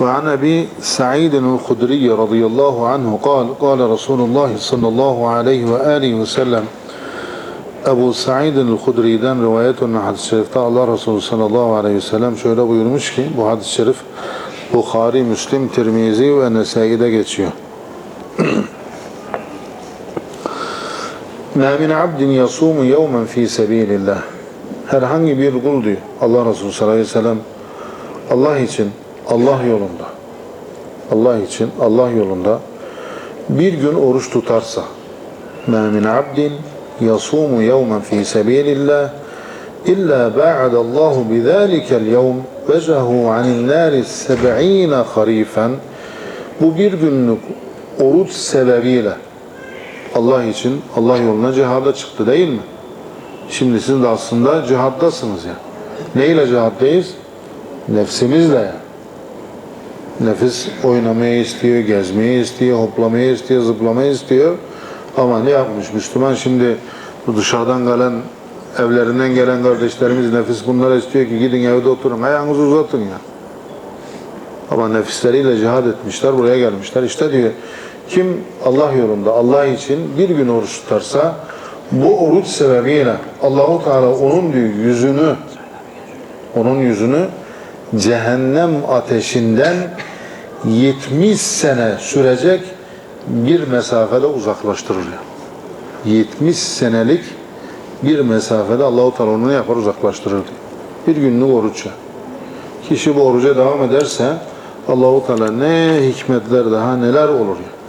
وعن أبي سعيد الخدري رضي الله عنه قال قال رسول الله صلى الله عليه وآله وسلم Ebu Sa'id el-Hudri'den rivayet olunan hadis-i şerifte Allah Resulü sallallahu aleyhi ve sellem şöyle buyurmuş ki bu hadis-i şerif Bukhari, Müslim, Tirmizi ve Nesai'de geçiyor. مَا مِنْ عَبْدٍ يَصُومُ يَوْمًا ف۪ي سَب۪يلِ اللّٰهِ Herhangi bir kul diyor Allah Resulü sallallahu aleyhi ve sellem Allah için, Allah yolunda Allah için, Allah yolunda bir gün oruç tutarsa مَا مِنْ عَبْدٍ يَصُومُ يَوْمًا ف۪ي سَب۪يلِ اللّٰهِ إِلَّا بَعَدَ اللّٰهُ بِذَٰلِكَ الْيَوْمِ وَجَهُ عَنِ النَّارِ سَبْعِينَ خَر۪يفًا Bu bir günlük oruç sebebiyle Allah için, Allah yoluna cihada çıktı değil mi? Şimdi siz de aslında cihaddasınız ya. Neyle cihaddayız? Nefsimizle ya. Nefis oynamayı istiyor, gezmeyi istiyor, hoplamayı istiyor, zıplamayı istiyor. Ama ne yapmış Müslüman şimdi bu dışarıdan gelen evlerinden gelen kardeşlerimiz nefis bunlara istiyor ki gidin evde oturun ayağınızı uzatın ya. Ama nefisleriyle cihad etmişler buraya gelmişler. İşte diyor kim Allah yolunda Allah için bir gün oruç tutarsa bu oruç sebebiyle Allahu Teala onun diyor yüzünü onun yüzünü cehennem ateşinden 70 sene sürecek bir mesafede uzaklaştırır. 70 senelik bir mesafede Allahu Teala onu yapar uzaklaştırır. Bir günlük oruç. Kişi bu oruca devam ederse Allahu Teala ne hikmetler daha neler olur ya.